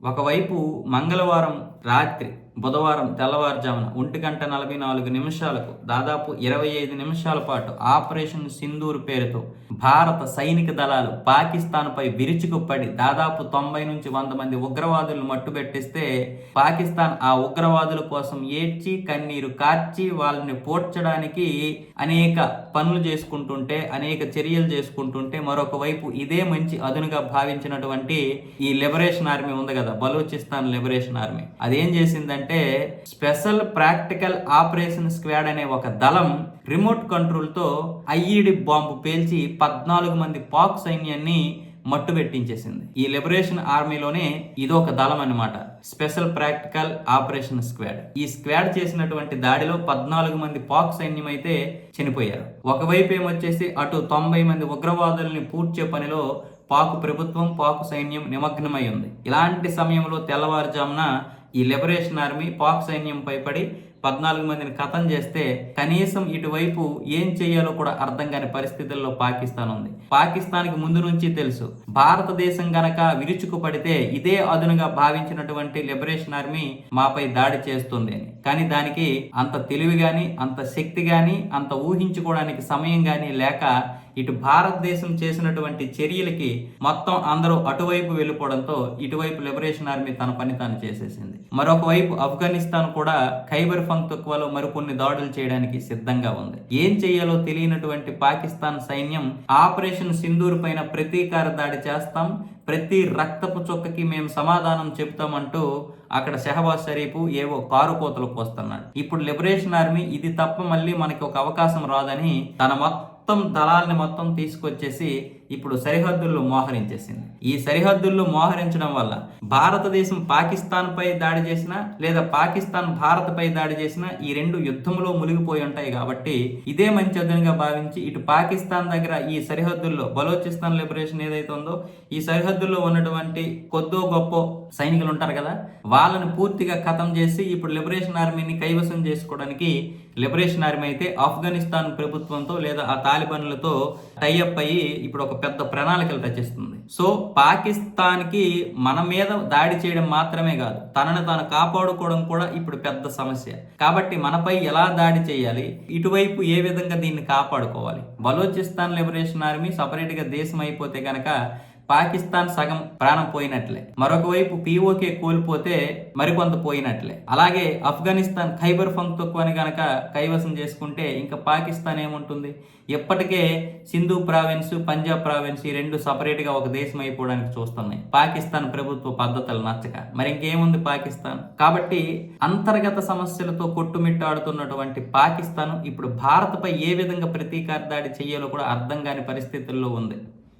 ఒకవైపు మంగళవారం రాత్రి బుధవారం తెల్లవారుజామున ఒంటి గంట నలభై నాలుగు నిమిషాలకు దాదాపు ఇరవై ఐదు నిమిషాల పాటు ఆపరేషన్ సింధూర్ పేరుతో భారత సైనిక దళాలు పాకిస్తాన్పై విరుచుకుపడి దాదాపు తొంభై నుంచి వంద మంది ఉగ్రవాదులను మట్టుబెట్టిస్తే పాకిస్తాన్ ఆ ఉగ్రవాదుల కోసం ఏడ్చి కన్నీరు కార్చి వాళ్ళని పోడ్చడానికి అనేక పనులు చేసుకుంటుంటే అనేక చర్యలు చేసుకుంటుంటే మరొక వైపు ఇదే మంచి అదునుగా భావించినటువంటి ఈ లిబరేషన్ ఆర్మీ ఉంది కదా బలూచిస్తాన్ లిబరేషన్ ఆర్మీ. అదేం చేసిందంటే స్పెషల్ ప్రాక్టికల్ ఆపరేషన్ స్క్వాడ్ అనే ఒక దళం రిమోట్ కంట్రోల్తో ఐఈడి బాంబు పేల్చి పద్నాలుగు మంది పాక్ సైన్యాన్ని మట్టు పెట్టించేసింది ఈ లిబరేషన్ ఆర్మీలోనే ఇదొక దళం అన్నమాట. Special practical operation squad. ఈ స్క్వాడ్ చేసినటువంటి దాడిలో పద్నాలుగు మంది పాక్ సైన్యం అయితే చనిపోయారు. ఒకవైపు ఏమొచ్చేసి అటు తొంభై మంది ఉగ్రవాదుల్ని పూడ్చే పనిలో పాక్ ప్రభుత్వం పాక్ సైన్యం నిమగ్నమై ఉంది. ఇలాంటి సమయంలో తెల్లవారుజామున ఈ లిబరేషన్ ఆర్మీ పాక్ సైన్యంపై పడి పద్నాలుగు మందిని కథం చేస్తే కనీసం ఇటువైపు ఏం చేయాలో కూడా అర్థం కాని పరిస్థితుల్లో పాకిస్తాన్ ఉంది. పాకిస్తాన్కి ముందు నుంచి తెలుసు. భారతదేశం గనక విరుచుకు పడితే ఇదే అదునుగా భావించినటువంటి లిబరేషన్ ఆర్మీ మాపై దాడి చేస్తుంది అని. కానీ దానికి అంత తెలివి గాని అంత శక్తి గాని అంత ఊహించుకోవడానికి సమయం గాని లేక ఇటు భారతదేశం చేసినటువంటి చర్యలకి మొత్తం అందరూ అటువైపు వెళ్ళిపోవడంతో ఇటువైపు లిబరేషన్ ఆర్మీ తన పని తాను చేసేసింది. మరొక వైపు ఆఫ్ఘనిస్తాన్ కూడా ఖైబర్ పంక్తుక్వలో మరికొన్ని దాడులు చేయడానికి సిద్ధంగా ఉంది. ఏం చేయాలో తెలియనటువంటి పాకిస్తాన్ సైన్యం ఆపరేషన్ సింధూర్ పైన ప్రతీకార దాడి చేస్తాం ప్రతి రక్తపు చుక్కకి మేము సమాధానం చెప్తామంటూ అక్కడ షహబాజ్ షరీఫ్ ఏవో కారు కోతలు వస్తున్నాడు ఇప్పుడు లిబరేషన్ ఆర్మీ ఇది తప్ప మళ్ళీ మనకి ఒక అవకాశం రాదని తన మొత్తం మొత్తం దళాల్ని మొత్తం తీసుకొచ్చేసి ఇప్పుడు సరిహద్దుల్లో మోహరించేసింది. ఈ సరిహద్దుల్లో మోహరించడం వల్ల భారతదేశం పాకిస్తాన్ పై దాడి చేసినా లేదా పాకిస్తాన్ భారత్ పై దాడి చేసినా ఈ రెండు యుద్ధంలో మునిగిపోయి ఉంటాయి కాబట్టి ఇదే మంచి అదునుగా భావించి ఇటు పాకిస్తాన్ దగ్గర ఈ సరిహద్దుల్లో బలోచిస్తాన్ లిబరేషన్ ఏదైతే ఉందో ఈ సరిహద్దుల్లో ఉన్నటువంటి కొద్దో గొప్ప సైనికులు ఉంటారు కదా వాళ్ళని పూర్తిగా ఖతం చేసి ఇప్పుడు లిబరేషన్ ఆర్మీని కైవసం చేసుకోవడానికి లిబరేషన్ ఆర్మీ అయితే ఆఫ్ఘనిస్తాన్ ప్రభుత్వంతో లేదా ఆ తాలిబాన్లతో టైఅప్ అయ్యి ఇప్పుడు ఒక పెద్ద ప్రణాళికలు రచిస్తుంది. సో పాకిస్తాన్కి మన మీద దాడి చేయడం మాత్రమే కాదు తనను తాను కాపాడుకోవడం కూడా ఇప్పుడు పెద్ద సమస్య. కాబట్టి మనపై ఎలా దాడి చేయాలి ఇటువైపు ఏ విధంగా దీన్ని కాపాడుకోవాలి? బలోచిస్తాన్ లిబరేషన్ ఆర్మీ సపరేట్గా దేశం అయిపోతే కనుక పాకిస్తాన్ సగం ప్రాణం పోయినట్లే. మరొక వైపు పీఓకే కోల్పోతే మరికొంత పోయినట్లే. అలాగే ఆఫ్ఘనిస్తాన్ ఖైబర్ పంక్తుక్వాని గనక కైవసం చేసుకుంటే ఇంకా పాకిస్తాన్ ఏముంటుంది? ఇప్పటికే సింధు ప్రావిన్స్ పంజాబ్ ప్రావిన్స్ ఈ రెండు సపరేట్గా ఒక దేశం అయిపోవడానికి చూస్తున్నాయి. పాకిస్తాన్ ప్రభుత్వ పద్ధతులు నచ్చక. మరి ఇంకేముంది పాకిస్తాన్? కాబట్టి అంతర్గత సమస్యలతో కొట్టుమిట్టాడుతున్నటువంటి పాకిస్తాన్ ఇప్పుడు భారత్పై ఏ విధంగా ప్రతీకార దాడి చేయాలో కూడా అర్థం కాని పరిస్థితుల్లో ఉంది.